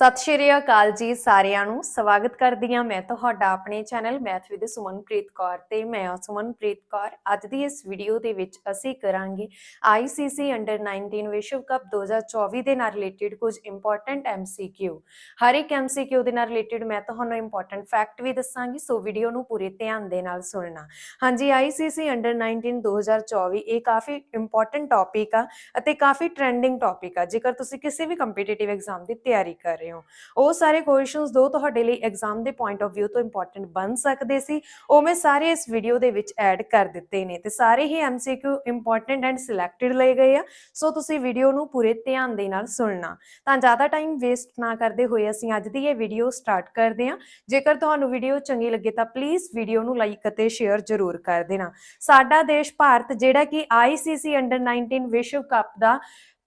ਸਤਿ ਸ਼੍ਰੀ ਅਕਾਲ ਜੀ ਸਾਰਿਆਂ ਨੂੰ। ਸਵਾਗਤ ਕਰਦੀ ਹਾਂ ਮੈਂ ਤੁਹਾਡਾ ਆਪਣੇ channel math with Sumanpreet Kaur ਤੇ ਮੈਂ ਹਾਂ ਸੁਮਨਪ੍ਰੀਤ ਕੌਰ। ਅੱਜ ਦੀ ਇਸ ਵੀਡੀਓ ਦੇ ਵਿੱਚ ਅਸੀਂ ਕਰਾਂਗੇ ICC ਅੰਡਰ 19 ਵਿਸ਼ਵ ਕੱਪ 2024 ਦੇ ਨਾਲ ਰਿਲੇਟਡ ਕੁਝ ਇੰਪੋਰਟੈਂਟ MCQ ਹਰ ਇੱਕ MCQ ਦੇ ਨਾਲ ਰਿਲੇਟਡ ਮੈਂ ਤੁਹਾਨੂੰ ਇੰਪੋਰਟੈਂਟ ਫੈਕਟ ਵੀ ਦੱਸਾਂਗੀ, ਸੋ ਵੀਡੀਓ ਨੂੰ ਪੂਰੇ ਧਿਆਨ ਦੇ ਨਾਲ ਸੁਣਨਾ। ਹਾਂਜੀ ICC ਅੰਡਰ 19 2024 ਇਹ ਕਾਫੀ ਇੰਪੋਰਟੈਂਟ ਟੌਪਿਕ ਆ ਅਤੇ ਕਾਫੀ ਟ੍ਰੈਂਡਿੰਗ ਟੌਪਿਕ ਆ। ਜੇਕਰ ਤੁਸੀਂ ਕਿਸੇ ਵੀ ਕੰਪੀਟੀਟਿਵ ਐਗਜ਼ਾਮ ਦੀ ਤਿਆਰੀ ਕਰ ਰਹੇ ਹੋ। ਉਹ ਸਾਰੇ ਕੁਐਸਚਨਸ ਦੋ ਤੁਹਾਡੇ ਲਈ ਐਗਜ਼ਾਮ ਦੇ ਪੁਆਇੰਟ ਆਫ View ਤੋਂ ਇੰਪੋਰਟੈਂਟ ਬਣ ਸਕਦੇ ਸੀ। ਉਹ ਸਾਰੇ ਇਸ ਵੀਡੀਓ ਦੇ ਵਿੱਚ ਐਡ ਕਰ ਦਿੱਤੇ ਨੇ ਤੇ ਸਾਰੇ ਹੀ MCQ ਇੰਪੋਰਟੈਂਟ ਐਂਡ ਸਿਲੈਕਟਡ ਲਏ ਗਏ ਆ। ਸੋ ਤੁਸੀਂ ਵੀਡੀਓ ਨੂੰ ਪੂਰੇ ਧਿਆਨ ਦੇ ਨਾਲ ਸੁਣਨਾ। ਤਾਂ ਜ਼ਿਆਦਾ ਟਾਈਮ ਵੇਸਟ ਨਾ ਕਰਦੇ ਹੋਏ ਅਸੀਂ ਅੱਜ ਦੀ ਇਹ ਵੀਡੀਓ ਸਟਾਰਟ ਕਰਦੇ ਹਾਂ। ਜੇਕਰ ਤੁਹਾਨੂੰ ਵੀਡੀਓ ਚੰਗੀ ਲੱਗੇ ਤਾਂ ਪਲੀਜ਼ ਵੀਡੀਓ ਨੂੰ ਲਾਈਕ ਅਤੇ ਸ਼ੇਅਰ ਜ਼ਰੂਰ ਕਰ ਦੇਣਾ। ਸਾਡਾ ਦੇਸ਼ ਭਾਰਤ ਜਿਹੜਾ ਕਿ ICC ਅੰਡਰ 19 ਵਿਸ਼ਵ ਕੱਪ ਦਾ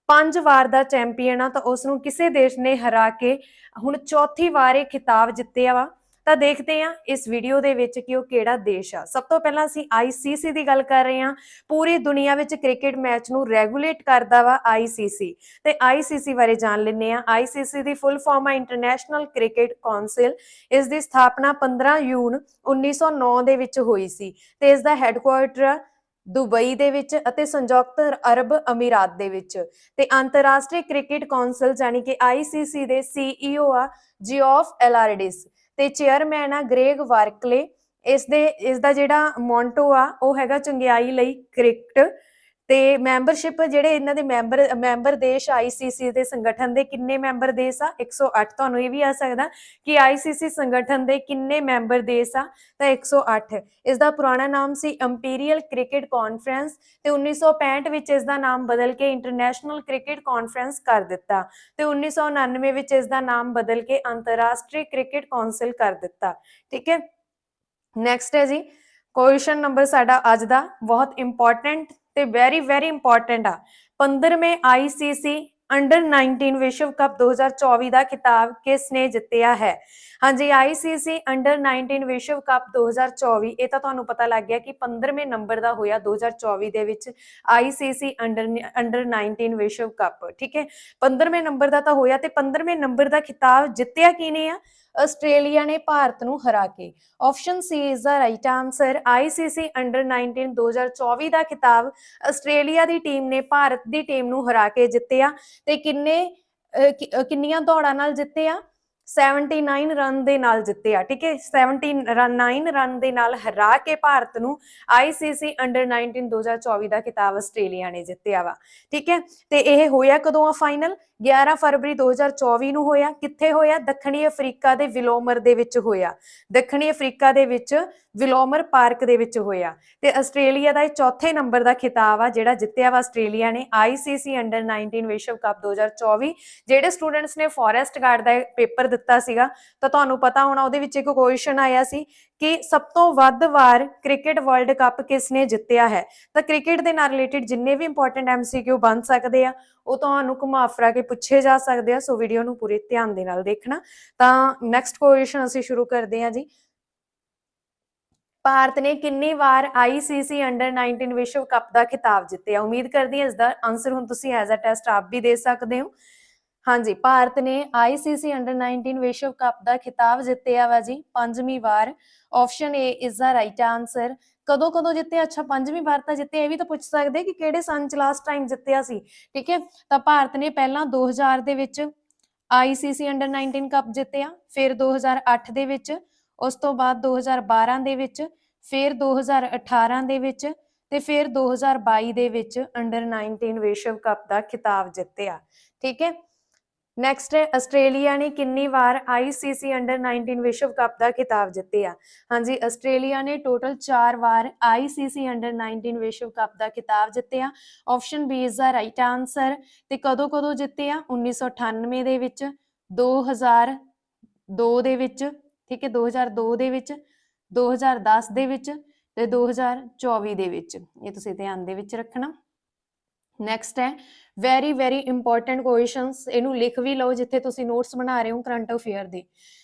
ਪੰਜ ਵਾਰ ਦਾ ਚੈਂਪੀਅਨ ਆ ਤਾਂ ਉਸ ਨੂੰ ਕਿਸੇ ਦੇਸ਼ ਨੇ ਹਰਾ ਕੇ ਹੁਣ ਚੌਥੀ ਵਾਰ ਇਹ ਖਿਤਾਬ ਜਿੱਤਿਆ ਵਾ। ਤਾਂ ਦੇਖਦੇ ਹਾਂ ਇਸ ਵੀਡੀਓ ਦੇ ਵਿੱਚ ਕਿ ਉਹ ਕਿਹੜਾ ਦੇਸ਼ ਆ। ਸਭ ਤੋਂ ਪਹਿਲਾਂ ਅਸੀਂ ICC ਦੀ ਗੱਲ ਕਰ ਰਹੇ ਹਾਂ। ਪੂਰੀ ਦੁਨੀਆ ਵਿੱਚ ਕ੍ਰਿਕਟ ਮੈਚ ਨੂੰ ਰੈਗੂਲੇਟ ਕਰਦਾ ਵਾ ICC ਤੇ ICC ਬਾਰੇ ਜਾਣ ਲੈਂਦੇ ਆ ICC ਦੀ ਫੁੱਲ ਫਾਰਮ ਆ ਇੰਟਰਨੈਸ਼ਨਲ ਕ੍ਰਿਕਟ ਕਾਉਂਸਲ ਇਸ ਦੀ ਸਥਾਪਨਾ 15 ਜੂਨ 1909 ਦੇ ਵਿੱਚ ਹੋਈ ਸੀ। ਤੇ ਇਸ ਦਾ ਹੈੱਡਕੁਆਰਟਰ ਦੁਬਈ ਦੇ ਵਿੱਚ ਅਤੇ ਸੰਯੁਕਤ ਅਰਬ ਅਮੀਰਾਤ ਦੇ ਵਿੱਚ ਤੇ ਅੰਤਰਰਾਸ਼ਟਰੀ ਕ੍ਰਿਕਟ ਕੌਂਸਲ ਜਾਨੀ ਕਿ ICC ਦੇ CEO ਆ, ਜੀਓਫ ਐਲਾਰਡਿਸ ਤੇ ਚੇਅਰਮੈਨ ਆ ਗ੍ਰੇਗ ਵਾਰਕਲੇ। ਇਸ ਦੇ, ਇਸ ਦਾ ਜਿਹੜਾ ਮੋਂਟੋ ਆ, ਉਹ ਹੈਗਾ ਚੰਗਿਆਈ ਲਈ ਕ੍ਰਿਕਟ। ਤੇ ਮੈਂਬਰਸ਼ਿਪ ਜਿਹੜੇ ਇਹਨਾਂ ਦੇ ਮੈਂਬਰ ਮੈਂਬਰ ਦੇਸ਼ ICC ਦੇ ਸੰਗਠਨ ਦੇ ਕਿੰਨੇ ਮੈਂਬਰ ਦੇਸ਼ ਆ? 108 ਤੁਹਾਨੂੰ ਇਹ ਵੀ ਆ ਸਕਦਾ ਕਿ ICC ਸੰਗਠਨ ਦੇ ਕਿੰਨੇ ਮੈਂਬਰ ਦੇਸ਼ ਆ? ਤਾਂ 108 ਇਸ ਦਾ ਪੁਰਾਣਾ ਨਾਮ ਸੀ ਇੰਪੀਰੀਅਲ ਕ੍ਰਿਕਟ ਕਾਨਫਰੰਸ ਤੇ 1965 ਵਿੱਚ ਇਸ ਦਾ ਨਾਮ ਬਦਲ ਕੇ ਇੰਟਰਨੈਸ਼ਨਲ ਕ੍ਰਿਕਟ ਕਾਨਫਰੰਸ ਕਰ ਦਿੱਤਾ ਤੇ 1999 ਵਿੱਚ ਇਸ ਦਾ ਨਾਮ ਬਦਲ ਕੇ ਅੰਤਰਰਾਸ਼ਟਰੀ ਕ੍ਰਿਕਟ ਕੌਂਸਲ ਕਰ ਦਿੱਤਾ। ਠੀਕ ਹੈ? ਨੈਕਸਟ ਹੈ ਜੀ। ਕੁਐਸਚਨ ਨੰਬਰ ਸਾਡਾ ਅੱਜ ਦਾ ਬਹੁਤ ਇੰਪੋਰਟੈਂਟ ਤੇ ਵੈਰੀ ਵੈਰੀ ਇੰਪੋਰਟੈਂਟ ਆ। 15ਵੇਂ ICC ਅੰਡਰ 19 ਵਿਸ਼ਵ ਕੱਪ 2024 ਦਾ ਖਿਤਾਬ ਕਿਸ ਨੇ ਜਿੱਤਿਆ ਹੈ? ਹਾਂਜੀ ICC ਅੰਡਰ 19 ਵਿਸ਼ਵ ਕੱਪ 2024 ਇਹ ਤਾਂ ਤੁਹਾਨੂੰ ਪਤਾ ਲੱਗ ਗਿਆ ਕਿ 15ਵੇਂ ਨੰਬਰ ਦਾ ਹੋਇਆ 2024 ਦੇ ਵਿੱਚ ICC ਅੰਡਰ ਅੰਡਰ 19 ਵਿਸ਼ਵ ਕੱਪ, ਠੀਕ ਹੈ? 15ਵੇਂ ਨੰਬਰ ਦਾ ਤਾਂ ਹੋਇਆ ਤੇ 15ਵੇਂ ਨੰਬਰ ਦਾ ਖਿਤਾਬ ਜਿੱਤਿਆ ਕਿਨੇ ਆ? ਆਸਟ੍ਰੇਲੀਆ ਨੇ ਭਾਰਤ ਨੂੰ ਹਰਾ ਕੇ। Option C is the right answer ICC under 19 2024 ਦਾ ਖਿਤਾਬ ਆਸਟ੍ਰੇਲੀਆ ਦੀ ਟੀਮ ਨੇ ਭਾਰਤ ਦੀ ਟੀਮ ਨੂੰ ਹਰਾ ਕੇ ਜਿੱਤਿਆ। ਤੇ ਕਿੰਨੇ ਕਿੰਨੀਆਂ ਦੌੜਾਂ ਨਾਲ ਜਿੱਤਿਆ? 79 ਰਨ ਦੇ ਨਾਲ ਜਿੱਤਿਆ, ਠੀਕ ਹੈ? 79 ਰਨ ਦੇ ਨਾਲ ਹਰਾ ਕੇ ਭਾਰਤ ਨੂੰ ICC ਅੰਡਰ 19 2024 ਦਾ ਖਿਤਾਬ ਆਸਟ੍ਰੇਲੀਆ ਨੇ ਜਿੱਤਿਆ ਵਾ, ਠੀਕ ਹੈ? ਤੇ ਇਹ ਹੋਇਆ ਕਦੋਂ ਆ ਫਾਈਨਲ 11 ਫਰਵਰੀ 2024 ਨੂੰ ਹੋਇਆ, ਕਿੱਥੇ ਹੋਇਆ? ਦੱਖਣੀ ਅਫਰੀਕਾ ਦੇ ਵਿਲੋਮਰ ਦੇ ਵਿੱਚ ਹੋਇਆ। ਦੱਖਣੀ ਅਫਰੀਕਾ ਦੇ ਵਿੱਚ ਵਿਲੋਮਰ ਪਾਰਕ ਦੇ ਵਿੱਚ ਹੋਇਆ। ਤੇ ਆਸਟ੍ਰੇਲੀਆ ਦਾ ਇਹ ਚੌਥੇ ਨੰਬਰ ਦਾ ਖਿਤਾਬ ਆ, ਜਿਹੜਾ ਜਿੱਤਿਆ ਵਾ ਆਸਟ੍ਰੇਲੀਆ ਨੇ ICC ਅੰਡਰ 19 ਵਿਸ਼ਵ ਕੱਪ 2024 ਜਿਹੜੇ ਸਟੂਡੈਂਟਸ ਨੇ ਫੋਰੈਸਟ ਗਾਰਡ ਦਾ ਪੇਪਰ ਦਿੱਤਾ ਸੀਗਾ, ਤਾਂ ਤੁਹਾਨੂੰ ਪਤਾ ਹੋਣਾ, ਉਹਦੇ ਵਿੱਚ ਇੱਕ ਕੁਐਸਚਨ ਆਇਆ ਸੀ ਕਿ ਸਭ ਤੋਂ ਵੱਧ ਵਾਰ ਕ੍ਰਿਕਟ ਵਰਲਡ ਕੱਪ ਕਿਸ ਨੇ ਜਿੱਤਿਆ ਹੈ? ਤਾਂ ਕ੍ਰਿਕਟ ਦੇ ਨਾਲ ਰਿਲੇਟਡ ਜਿੰਨੇ ਵੀ ਇੰਪੋਰਟੈਂਟ ਐਮਸੀਕਿਊ ਬਣ ਸਕਦੇ ਆ, ਉਹ ਤੁਹਾਨੂੰ ਘੁਮਾ ਫਿਰਾ ਕੇ ਪੁੱਛੇ ਜਾ ਸਕਦੇ ਆ, ਸੋ ਵੀਡੀਓ ਨੂੰ ਪੂਰੇ ਧਿਆਨ ਦੇ ਨਾਲ ਦੇਖਣਾ। ਤਾਂ ਨੈਕਸਟ ਕੁਐਸਚਨ ਅਸੀਂ ਸ਼ੁਰੂ ਕਰਦੇ ਹਾਂ ਜੀ। ਭਾਰਤ ਨੇ ਕਿੰਨੀ ਵਾਰ ICC ਅੰਡਰ 19 ਵਿਸ਼ਵ ਕੱਪ ਦਾ ਖਿਤਾਬ ਜਿੱਤਿਆ? ਉਮੀਦ ਕਰਦੀ ਹਾਂ ਇਸ ਦਾ ਆਨਸਰ ਹੁਣ ਤੁਸੀਂ ਐਜ਼ ਅ ਟੈਸਟ ਆਪ ਵੀ ਦੇ ਸਕਦੇ ਹੋ। ਹਾਂਜੀ, ਭਾਰਤ ਨੇ ICC ਅੰਡਰ 19 ਵਿਸ਼ਵ ਕੱਪ ਦਾ ਖਿਤਾਬ ਜਿੱਤਿਆ ਵਾ ਜੀ, ਪੰਜਵੀਂ ਵਾਰ। Option A is the right answer ਕਦੋਂ ਕਦੋਂ ਜਿੱਤਿਆ? ਅੱਛਾ, ਪੰਜਵੀਂ ਵਾਰ ਤਾਂ ਜਿੱਤਿਆ, ਇਹ ਵੀ ਤਾਂ ਪੁੱਛ ਸਕਦੇ ਕਿ ਕਿਹੜੇ ਸੰਨ ਚ ਲਾਸਟ ਟਾਈਮ ਜਿੱਤਿਆ ਸੀ। ਠੀਕ ਹੈ, ਤਾਂ ਭਾਰਤ ਨੇ ਪਹਿਲਾਂ 2000 ਦੇ ਵਿੱਚ ICC ਅੰਡਰ 19 ਕੱਪ ਜਿੱਤਿਆ, ਫਿਰ 2008 ਦੇ ਵਿੱਚ, ਉਸ ਤੋਂ ਬਾਅਦ 2012 ਦੇ ਵਿੱਚ, ਫਿਰ 2018 ਦੇ ਵਿੱਚ ਤੇ ਫਿਰ 2022 ਦੇ ਵਿੱਚ ਅੰਡਰ 19 ਵਿਸ਼ਵ ਕੱਪ ਦਾ ਖਿਤਾਬ ਜਿੱਤਿਆ। ਠੀਕ ਹੈ ਨੈਕਸਟ ਆਸਟ੍ਰੇਲੀਆ ਨੇ ਕਿੰਨੀ ਵਾਰ ICC ਅੰਡਰ 19 ਵਿਸ਼ਵ ਕੱਪ ਦਾ ਖਿਤਾਬ ਜਿੱਤਿਆ? ਹਾਂਜੀ ਆਸਟ੍ਰੇਲੀਆ ਨੇ ਟੋਟਲ 4 ਵਾਰ ICC ਅੰਡਰ 19 ਵਿਸ਼ਵ ਕੱਪ ਦਾ ਖਿਤਾਬ ਜਿੱਤਿਆ। Option B is the right answer ਤੇ ਕਦੋਂ ਕਦੋਂ ਜਿੱਤਿਆ? 1998 ਦੇ ਵਿੱਚ 2002 ਦੇ ਵਿੱਚ, ਠੀਕ ਹੈ 2002 ਦੇ ਵਿੱਚ 2010 ਦੇ ਵਿੱਚ ਤੇ 2024 ਦੇ ਵਿੱਚ। ਇਹ ਤੁਸੀਂ ਧਿਆਨ ਦੇ ਵਿੱਚ ਰੱਖਣਾ। ਨੈਕਸਟ ਹੈ ਵੈਰੀ ਵੈਰੀ ਇੰਪੋਰਟੈਂਟ ਕੁਐਸਚਨਸ ਇਹਨੂੰ ਲਿਖ ਵੀ ਲਓ ਜਿੱਥੇ ਤੁਸੀਂ ਨੋਟਸ ਬਣਾ ਰਹੇ ਹੋ ਕਰੰਟ ਅਫੇਅਰ ਦੇ।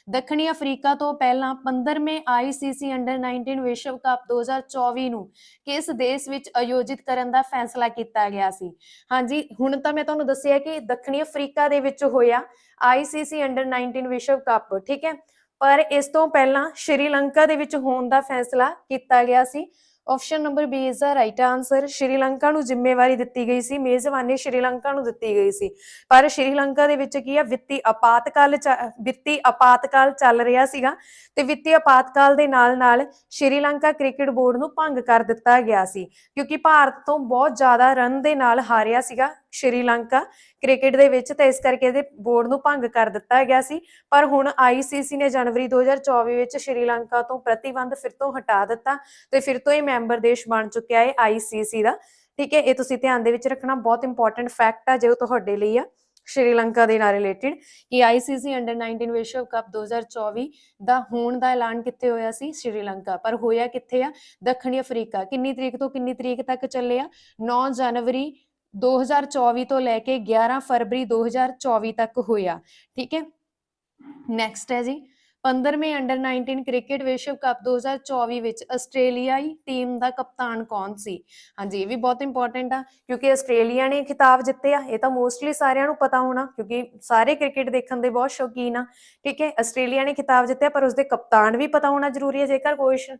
ਦੱਖਣੀ ਅਫਰੀਕਾ ਤੋਂ ਪਹਿਲਾਂ 15ਵੇਂ ਆਈਸੀਸੀ ਅੰਡਰ 19 ਵਿਸ਼ਵ ਕੱਪ 2024 ਨੂੰ ਕਿਸ ਦੇਸ਼ ਵਿੱਚ ਆਯੋਜਿਤ ਕਰਨ ਦਾ ਫੈਸਲਾ ਕੀਤਾ ਗਿਆ ਸੀ? ਹਾਂਜੀ, ਹੁਣ ਤਾਂ ਮੈਂ ਤੁਹਾਨੂੰ ਦੱਸਿਆ ਕਿ ਦੱਖਣੀ ਅਫਰੀਕਾ ਦੇ ਵਿੱਚ ਹੋਇਆ ਆਈਸੀਸੀ ਅੰਡਰ 19 ਵਿਸ਼ਵ ਕੱਪ, ਠੀਕ ਹੈ? ਪਰ ਇਸ ਤੋਂ ਪਹਿਲਾਂ ਸ਼੍ਰੀਲੰਕਾ ਦੇ ਵਿੱਚ ਹੋਣ ਦਾ ਫੈਸਲਾ ਕੀਤਾ ਗਿਆ ਸੀ। Option number B is the right answer Sri Lanka ਨੂੰ ਜ਼ਿੰਮੇਵਾਰੀ ਦਿੱਤੀ ਗਈ ਸੀ। ਮੇਜ਼ਬਾਨੀ ਸ਼੍ਰੀਲੰਕਾ ਨੂੰ ਦਿੱਤੀ ਗਈ ਸੀ। ਪਰ ਸ਼੍ਰੀਲੰਕਾ ਦੇ ਵਿੱਚ ਕੀ ਆ? ਵਿੱਤੀ ਆਪਾਤਕਾਲ ਚ- ਵਿੱਤੀ ਆਪਾਤਕਾਲ ਚੱਲ ਰਿਹਾ ਸੀਗਾ। ਤੇ ਵਿੱਤੀ ਆਪਾਤਕਾਲ ਦੇ ਨਾਲ ਨਾਲ ਸ਼੍ਰੀਲੰਕਾ ਕ੍ਰਿਕਟ ਬੋਰਡ ਨੂੰ ਭੰਗ ਕਰ ਦਿੱਤਾ ਗਿਆ ਸੀ। ਕਿਉਂਕਿ ਭਾਰਤ ਤੋਂ ਬਹੁਤ ਜ਼ਿਆਦਾ ਰਨ ਦੇ ਨਾਲ ਹਾਰਿਆ ਸੀਗਾ। ਸ਼੍ਰੀਲੰਕਾ ਕ੍ਰਿਕਟ ਦੇ ਵਿੱਚ ਤੇ ਇਸ ਕਰਕੇ ਇਹਦੇ ਬੋਰਡ ਨੂੰ ਭੰਗ ਕਰ ਦਿੱਤਾ ਗਿਆ ਸੀ। ਪਰ ਹੁਣ ਆਈਸੀਸੀ ਨੇ ਜਨਵਰੀ 2024 ਵਿੱਚ ਸ਼੍ਰੀਲੰਕਾ ਤੋਂ ਪ੍ਰਤੀਬੰਧ ਫਿਰ ਤੋਂ ਹਟਾ ਦਿੱਤਾ ਤੇ ਫਿਰ ਤੋਂ ਇਹ ਮੈਂਬਰ ਦੇਸ਼ ਬਣ ਚੁੱਕਿਆ ਹੈ ਆਈਸੀਸੀ ਦਾ। ਠੀਕ ਹੈ, ਇਹ ਤੁਸੀਂ ਧਿਆਨ ਦੇ ਵਿੱਚ ਰੱਖਣਾ, ਬਹੁਤ ਇੰਪੋਰਟੈਂਟ ਫੈਕਟ ਆ ਜੋ ਤੁਹਾਡੇ ਲਈ ਆ ਸ਼੍ਰੀਲੰਕਾ ਦੇ ਨਾਲ ਰਿਲੇਟਡ ਕਿ ਆਈਸੀਸੀ ਅੰਡਰ 19 ਵਿਸ਼ਵ ਕੱਪ 2024 ਦਾ ਹੋਣ ਦਾ ਐਲਾਨ ਕਿੱਥੇ ਹੋਇਆ ਸੀ? ਸ਼੍ਰੀਲੰਕਾ ਪਰ ਹੋਇਆ ਕਿੱਥੇ ਆ? ਦੱਖਣੀ ਅਫਰੀਕਾ। ਕਿੰਨੀ ਤਰੀਕ ਤੋਂ ਕਿੰਨੀ ਤਰੀਕ ਤੱਕ ਚੱਲਿਆ 9 ਜਨਵਰੀ 2024 ਤੋਂ ਲੈ ਕੇ 11 ਫਰਵਰੀ 2024 ਤੱਕ ਹੋਇਆ। ਠੀਕ ਹੈ? ਨੈਕਸਟ ਹੈ ਜੀ। 15ਵੇਂ ਅੰਡਰ 19 ਕ੍ਰਿਕਟ ਵਿਸ਼ਵ ਕੱਪ 2024 ਵਿੱਚ ਆਸਟ੍ਰੇਲੀਆਈ ਟੀਮ ਦਾ ਕਪਤਾਨ ਕੌਣ ਸੀ? ਹਾਂਜੀ, ਇਹ ਵੀ ਬਹੁਤ ਇੰਪੋਰਟੈਂਟ ਆ, ਕਿਉਂਕਿ ਆਸਟ੍ਰੇਲੀਆ ਨੇ ਖਿਤਾਬ ਜਿੱਤਿਆ ਇਹ ਤਾਂ ਮੋਸਟਲੀ ਸਾਰਿਆਂ ਨੂੰ ਪਤਾ ਹੋਣਾ, ਕਿਉਂਕਿ ਸਾਰੇ ਕ੍ਰਿਕਟ ਦੇਖਣ ਦੇ ਬਹੁਤ ਸ਼ੌਕੀਨ ਆ। ਠੀਕ ਹੈ? ਆਸਟ੍ਰੇਲੀਆ ਨੇ ਖਿਤਾਬ ਜਿੱਤਿਆ, ਪਰ ਉਸਦੇ ਕਪਤਾਨ ਵੀ ਪਤਾ ਹੋਣਾ ਜ਼ਰੂਰੀ ਹੈ ਜੇਕਰ ਕੁਐਸਚਨ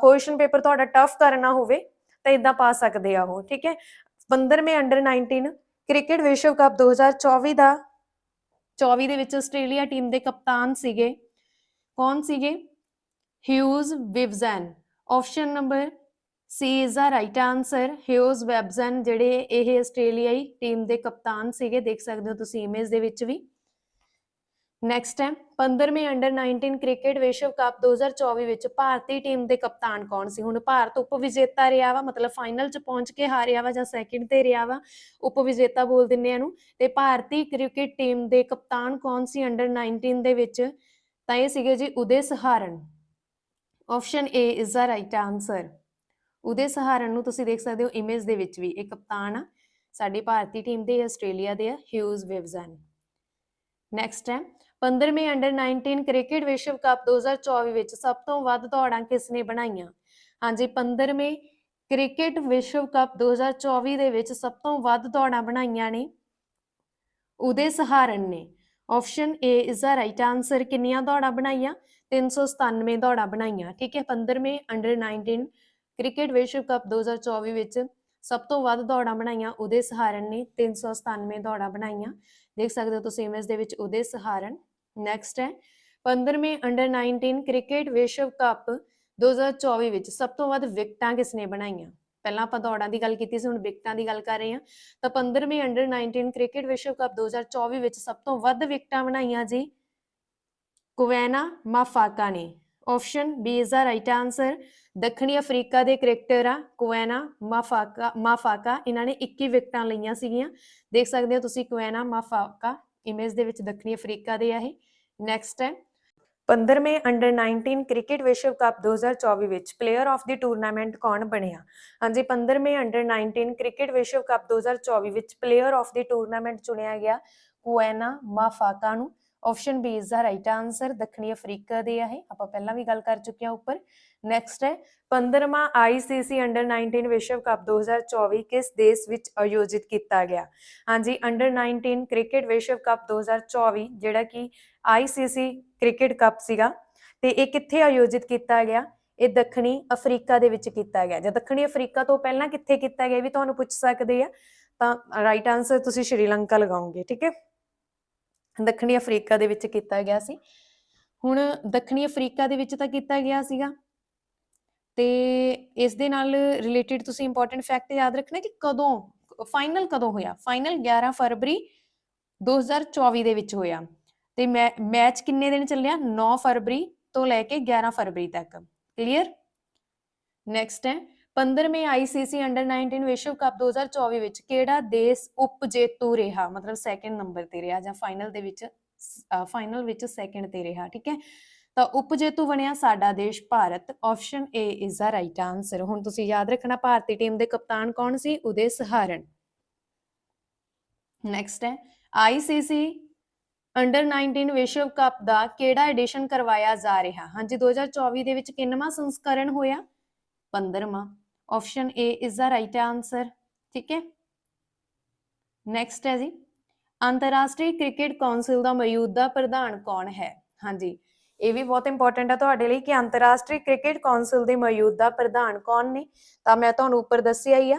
ਕੁਐਸਚਨ ਪੇਪਰ ਤੁਹਾਡਾ ਟਫ ਕਰਨਾ ਹੋਵੇ, ਤਾਂ ਇਦਾਂ ਪਾ ਸਕਦੇ ਆ ਉਹ। ਠੀਕ ਹੈ? 15ਵੇਂ ਅੰਡਰ 19 ਕ੍ਰਿਕਟ ਵਿਸ਼ਵ ਕੱਪ 2024 ਦਾ। 24 ਦੇ ਵਿੱਚ ਆਸਟ੍ਰੇਲੀਆ ਟੀਮ ਦੇ ਕਪਤਾਨ ਸੀਗੇ। ਕੌਣ ਸੀਗੇ? Hugh Weibgen option number C is the right answer Hugh Weibgen ਜਿਹੜੇ ਇਹ ਆਸਟ੍ਰੇਲੀਆਈ ਟੀਮ ਦੇ ਕਪਤਾਨ ਸੀਗੇ, ਦੇਖ ਸਕਦੇ ਹੋ ਤੁਸੀਂ ਇਮੇਜ ਦੇ ਵਿੱਚ ਵੀ। ਨੈਕਸਟ ਹੈ 15ਵੇਂ ਅੰਡਰ 19 ਕ੍ਰਿਕਟ ਵਿਸ਼ਵ ਕੱਪ 2024 ਵਿੱਚ ਭਾਰਤੀ ਟੀਮ ਦੇ ਕਪਤਾਨ ਕੌਣ ਸੀ? ਹੁਣ ਭਾਰਤ ਉਪ ਵਿਜੇਤਾ ਰਿਹਾ ਵਾ, ਮਤਲਬ ਫਾਈਨਲ ਚ ਪਹੁੰਚ ਕੇ ਹਾਰਿਆ ਵਾ ਜਾਂ ਸੈਕਿੰਡ ਤੇ ਰਿਹਾ ਵਾ, ਉਪ ਵਿਜੇਤਾ ਬੋਲ ਦਿੰਨੇ ਆ ਨੂੰ ਤੇ ਭਾਰਤੀ ਕ੍ਰਿਕਟ ਟੀਮ ਦੇ ਕਪਤਾਨ ਕੌਣ ਸੀ ਅੰਡਰ 19 ਦੇ ਵਿੱਚ? ਤਾਂ ਇਹ ਸੀਗੇ ਜੀ Uday Saharan. Option A is the right answer Uday Saharan ਨੂੰ ਤੁਸੀਂ ਦੇਖ ਸਕਦੇ ਹੋ ਇਮੇਜ ਦੇ ਵਿੱਚ ਵੀ। ਇਹ ਕਪਤਾਨ ਆ, ਸਾਡੀ ਭਾਰਤੀ ਟੀਮ ਦੇ, ਆਸਟ੍ਰੇਲੀਆ ਦੇ ਆ ਹਿਊਜ਼ ਵਿਵਜ਼ਨ ਨੈਕਸਟ ਹੈ 15ਵੇਂ ਅੰਡਰ 19 ਕ੍ਰਿਕਟ ਵਿਸ਼ਵ ਕੱਪ 2024 ਵਿੱਚ ਸਭ ਤੋਂ ਵੱਧ ਦੌੜਾਂ ਕਿਸ ਨੇ ਬਣਾਈਆਂ? ਹਾਂਜੀ 15ਵੇਂ ਕ੍ਰਿਕਟ ਵਿਸ਼ਵ ਕੱਪ 2024 ਦੇ ਵਿੱਚ ਸਭ ਤੋਂ ਵੱਧ ਦੌੜਾਂ ਬਣਾਈਆਂ ਨੇ। ਉਦੇ ਸਹਾਰਨ ਨੇ। Option A is the right answer ਕਿੰਨੀਆਂ ਦੌੜਾਂ ਬਣਾਈਆਂ? 397 ਦੌੜਾਂ ਬਣਾਈਆਂ। ਠੀਕ ਹੈ 15ਵੇਂ ਅੰਡਰ 19 ਕ੍ਰਿਕਟ ਵਿਸ਼ਵ ਕੱਪ 2024 ਵਿੱਚ ਸਭ ਤੋਂ ਵੱਧ ਦੌੜਾਂ ਬਣਾਈਆਂ। ਉਦੇ ਸਹਾਰਨ ਨੇ। 397 ਦੌੜਾਂ ਬਣਾਈਆਂ। ਦੇਖ ਸਕਦੇ ਹੋ ਤੁਸੀਂ ਇਮੇਜ ਦੇ ਵਿੱਚ ਉਦੇ ਸਹਾਰਨ। ਨੈਕਸਟ ਹੈ। 15ਵੇਂ ਅੰਡਰ 19 ਕ੍ਰਿਕਟ ਵਿਸ਼ਵ ਕੱਪ 2024 ਵਿੱਚ ਸਭ ਤੋਂ ਵੱਧ ਵਿਕਟਾਂ ਕਿਸ ਨੇ ਬਣਾਈਆਂ? ਪਹਿਲਾਂ ਆਪਾਂ ਦੌੜਾਂ ਦੀ ਗੱਲ ਕੀਤੀ ਸੀ, ਹੁਣ ਵਿਕਟਾਂ ਦੀ ਗੱਲ ਕਰ ਰਹੇ ਹਾਂ। ਤਾਂ 15ਵੇਂ ਅੰਡਰ 19 ਕ੍ਰਿਕਟ ਵਿਸ਼ਵ ਕੱਪ 2024 ਵਿੱਚ ਸਭ ਤੋਂ ਵੱਧ ਵਿਕਟਾਂ ਬਣਾਈਆਂ ਜੀ। ਕੁਵੈਨਾ ਮਾਫਾਕਾ ਨੇ। Option B is the right answer ਦੱਖਣੀ ਅਫਰੀਕਾ ਦੇ ਕ੍ਰਿਕਟਰ ਆ, ਕੁਵੈਨਾ ਮਾਫਾਕਾ ਮਾਫਾਕਾ। ਇਹਨਾਂ ਨੇ 21 ਵਿਕਟਾਂ ਲਈਆਂ ਸੀਗੀਆਂ। ਦੇਖ ਸਕਦੇ ਹੋ ਤੁਸੀਂ ਕੁਵੈਨਾ ਮਾਫਾਕਾ। ਇਮੇਜ ਦੇ ਵਿੱਚ ਦੱਖਣੀ ਅਫਰੀਕਾ ਦੇ ਆ ਇਹ। ਨੈਕਸਟ ਹੈ। 15ਵੇਂ ਅੰਡਰ 19 ਕ੍ਰਿਕਟ ਵਿਸ਼ਵ ਕੱਪ 2024 ਵਿੱਚ ਪਲੇਅਰ ਆਫ ਦੀ ਟੂਰਨਾਮੈਂਟ ਕੌਣ ਬਣਿਆ? ਹਾਂਜੀ 15ਵੇਂ ਅੰਡਰ 19 ਕ੍ਰਿਕਟ ਵਿਸ਼ਵ ਕੱਪ 2024 ਵਿੱਚ ਪਲੇਅਰ ਆਫ ਦੀ ਟੂਰਨਾਮੈਂਟ ਚੁਣਿਆ ਗਿਆ ਕੁਐਨਾ ਮਾਫਾਕਾ ਨੂੰ option B is the right answer ਦੱਖਣੀ ਅਫਰੀਕਾ ਦੇ ਆ ਇਹ। ਆਪਾਂ ਪਹਿਲਾਂ ਵੀ ਗੱਲ ਕਰ ਚੁੱਕੇ ਹਾਂ ਉੱਪਰ। ਨੈਕਸਟ ਹੈ 15ਵਾਂ ਆਈਸੀਸੀ ਅੰਡਰ 19 ਵਿਸ਼ਵ ਕੱਪ 2024 ਕਿਸ ਦੇਸ਼ ਵਿੱਚ ਆਯੋਜਿਤ ਕੀਤਾ ਗਿਆ? ਹਾਂਜੀ ਅੰਡਰ 19 ਕ੍ਰਿਕਟ ਵਿਸ਼ਵ ਕੱਪ 2024 ਜਿਹੜਾ ਕਿ ਆਈਸੀਸੀ ਕ੍ਰਿਕਟ ਕੱਪ ਸੀਗਾ। ਤੇ ਇਹ ਕਿੱਥੇ ਆਯੋਜਿਤ ਕੀਤਾ ਗਿਆ? ਇਹ ਦੱਖਣੀ ਅਫਰੀਕਾ ਦੇ ਵਿੱਚ ਕੀਤਾ ਗਿਆ। ਜਾਂ ਦੱਖਣੀ ਅਫਰੀਕਾ ਤੋਂ ਪਹਿਲਾਂ ਕਿੱਥੇ ਕੀਤਾ ਗਿਆ ਵੀ ਤੁਹਾਨੂੰ ਪੁੱਛ ਸਕਦੇ ਆ। ਤਾਂ ਰਾਈਟ ਆਨਸਰ ਤੁਸੀਂ ਸ਼੍ਰੀਲੰਕਾ ਲਗਾਓਗੇ, ਠੀਕ ਹੈ? ਦੱਖਣੀ ਅਫਰੀਕਾ ਦੇ ਵਿੱਚ ਕੀਤਾ ਗਿਆ ਸੀ। ਹੁਣ ਦੱਖਣੀ ਅਫਰੀਕਾ ਦੇ ਵਿੱਚ ਤਾਂ ਕੀਤਾ ਗਿਆ ਸੀਗਾ। ਤੇ ਇਸ ਦੇ ਨਾਲ ਰਿਲੇਟਡ ਤੁਸੀਂ ਇੰਪੋਰਟੈਂਟ ਫੈਕਟ ਯਾਦ ਰੱਖਣਾ ਕਿ ਕਦੋਂ ਫਾਈਨਲ ਕਦੋਂ ਹੋਇਆ? ਫਾਈਨਲ 11 ਫਰਵਰੀ 2024 ਦੇ ਵਿੱਚ ਹੋਇਆ। ਤੇ ਮੈਚ ਕਿੰਨੇ ਦਿਨ ਚੱਲਿਆ? 9 ਫਰਵਰੀ ਤੋਂ ਲੈ ਕੇ 11 ਫਰਵਰੀ ਤੱਕ। ਕਲੀਅਰ ਨੈਕਸਟ ਹੈ। 15ਵੇਂ ਆਈਸੀਸੀ ਅੰਡਰ 19 ਵਿਸ਼ਵ ਕੱਪ 2024 ਵਿੱਚ ਕਿਹੜਾ ਦੇਸ਼ ਉਪ ਜੇਤੂ ਰਿਹਾ? ਮਤਲਬ ਸੈਕੰਡ ਨੰਬਰ ਤੇ ਰਿਹਾ ਜਾਂ ਫਾਈਨਲ ਦੇ ਵਿੱਚ ਫਾਈਨਲ ਵਿੱਚ ਸੈਕੰਡ ਤੇ ਰਿਹਾ, ਠੀਕ ਹੈ? ਤਾਂ ਉਪ ਜੇਤੂ ਬਣਿਆ ਸਾਡਾ ਦੇਸ਼ Bharat. Option A is the right answer ਹੁਣ ਤੁਸੀਂ ਯਾਦ ਰੱਖਣਾ, ਭਾਰਤੀ ਟੀਮ ਦੇ ਕਪਤਾਨ ਕੌਣ ਸੀ? ਉਦੇ ਸਹਾਰਨ। ਨੈਕਸਟ ਹੈ ICC ਅੰਡਰ 19 ਵਿਸ਼ਵ ਕੱਪ ਦਾ ਕਿਹੜਾ ਐਡੀਸ਼ਨ ਕਰਵਾਇਆ ਜਾ ਰਿਹਾ? ਹਾਂਜੀ 2024 ਦੇ ਵਿੱਚ ਕਿੰਨਵਾਂ ਸੰਸਕਰਣ ਹੋਇਆ? 15ਵਾਂ option A is the right answer ਠੀਕ ਹੈ ਨੈਕਸਟ ਹੈ ਜੀ ਅੰਤਰਰਾਸ਼ਟਰੀ ਕ੍ਰਿਕਟ ਕੌਂਸਲ ਦਾ ਮੌਜੂਦਾ ਪ੍ਰਧਾਨ ਕੌਣ ਹੈ ਹਾਂਜੀ ਇਹ ਵੀ ਬਹੁਤ ਇੰਪੋਰਟੈਂਟ ਹੈ ਤੁਹਾਡੇ ਲਈ ਕਿ ਅੰਤਰਰਾਸ਼ਟਰੀ ਕ੍ਰਿਕਟ ਕੌਂਸਲ ਦੇ ਮੌਜੂਦਾ ਪ੍ਰਧਾਨ ਕੌਣ ਨੇ ਤਾਂ ਮੈਂ ਤੁਹਾਨੂੰ ਉੱਪਰ ਦੱਸਿਆ ਹੀ ਆ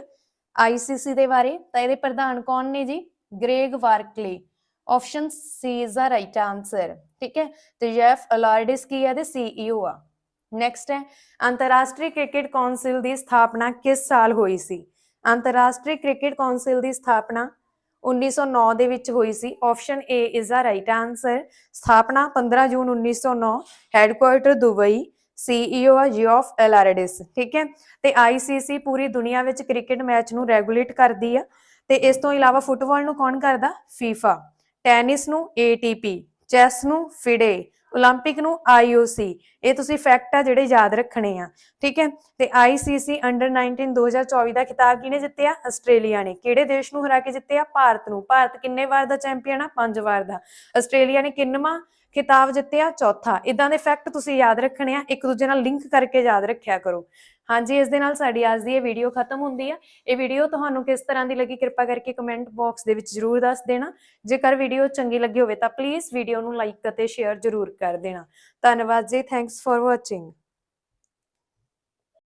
ਆਈਸੀਸੀ ਦੇ ਬਾਰੇ ਤਾਂ ਇਹਦੇ ਪ੍ਰਧਾਨ ਕੌਣ ਨੇ ਜੀ Greg Barclay option C is the right answer ਠੀਕ ਹੈ ਤੇ ਜੈਫ ਅਲਾਰਡਿਸ ਕੀ ਹੈ ਤੇ ਸੀਈਓ ਆ ਨੈਕਸਟ ਹੈ, ਅੰਤਰਰਾਸ਼ਟਰੀ ਕ੍ਰਿਕਟ ਕੌਂਸਲ ਦੀ ਸਥਾਪਨਾ ਕਿਸ ਸਾਲ ਹੋਈ ਸੀ? ਅੰਤਰਰਾਸ਼ਟਰੀ ਕ੍ਰਿਕਟ ਕੌਂਸਲ ਦੀ ਸਥਾਪਨਾ 1909 ਦੇ ਵਿੱਚ ਹੋਈ ਸੀ। Option A is the right answer ਸਥਾਪਨਾ 15 ਜੂਨ 1909 ਹੈੱਡਕੁਆਰਟਰ ਦੁਬਈ ਸੀਈਓ ਆ ਜਿਓਫ ਐਲਾਰਡਿਸ ਠੀਕ ਹੈ? ਤੇ ਆਈਸੀਸੀ ਪੂਰੀ ਦੁਨੀਆ ਵਿੱਚ ਕ੍ਰਿਕਟ ਮੈਚ ਨੂੰ ਰੈਗੂਲੇਟ ਕਰਦੀ ਆ। ਤੇ ਇਸ ਤੋਂ ਇਲਾਵਾ ਫੁੱਟਬਾਲ ਨੂੰ ਕੌਣ ਕਰਦਾ? ਫੀਫਾ ਟੈਨਿਸ ਨੂੰ ATP ਚੈਸ ਨੂੰ ਫਿਡੇ 올림픽 ਨੂੰ IOC ਇਹ ਤੁਸੀਂ ਫੈਕਟ ਆ ਜਿਹੜੇ ਯਾਦ ਰੱਖਣੇ ਆ ਠੀਕ ਹੈ ਤੇ ICC ਅੰਡਰ 19 2024 ਦਾ ਖਿਤਾਬ ਕਿਹਨੇ ਜਿੱਤਿਆ ਆਸਟ੍ਰੇਲੀਆ ਨੇ ਕਿਹੜੇ ਦੇਸ਼ ਨੂੰ ਹਰਾ ਕੇ ਜਿੱਤਿਆ ਭਾਰਤ ਨੂੰ ਭਾਰਤ ਕਿੰਨੇ ਵਾਰ ਦਾ ਚੈਂਪੀਅਨ ਆ ਪੰਜ ਵਾਰ ਦਾ ਆਸਟ੍ਰੇਲੀਆ ਨੇ ਕਿੰਨਵਾਂ ਖਿਤਾਬ ਜਿੱਤਿਆ, ਚੌਥਾ। ਇਦਾਂ ਦੇ ਫੈਕਟ ਤੁਸੀਂ ਯਾਦ ਰੱਖਣੇ ਆ, ਇੱਕ ਦੂਜੇ ਨਾਲ ਲਿੰਕ ਕਰਕੇ ਯਾਦ ਰੱਖਿਆ ਕਰੋ। ਹਾਂਜੀ, ਇਸ ਦੇ ਨਾਲ ਸਾਡੀ ਅੱਜ ਦੀ ਇਹ ਵੀਡੀਓ ਖਤਮ ਹੁੰਦੀ ਆ। ਇਹ ਵੀਡੀਓ ਤੁਹਾਨੂੰ ਕਿਸ ਤਰ੍ਹਾਂ ਦੀ ਲੱਗੀ ਕਿਰਪਾ ਕਰਕੇ ਕਮੈਂਟ ਬਾਕਸ ਦੇ ਵਿੱਚ ਜਰੂਰ ਦੱਸ ਦੇਣਾ। ਜੇਕਰ ਵੀਡੀਓ ਚੰਗੀ ਲੱਗੀ ਹੋਵੇ ਤਾਂ ਪਲੀਜ਼ ਵੀਡੀਓ ਨੂੰ ਲਾਈਕ ਅਤੇ ਸ਼ੇਅਰ ਜਰੂਰ ਕਰ ਦੇਣਾ। ਧੰਨਵਾਦ ਜੀ ਥੈਂਕਸ ਫॉर ਵਾਚਿੰਗ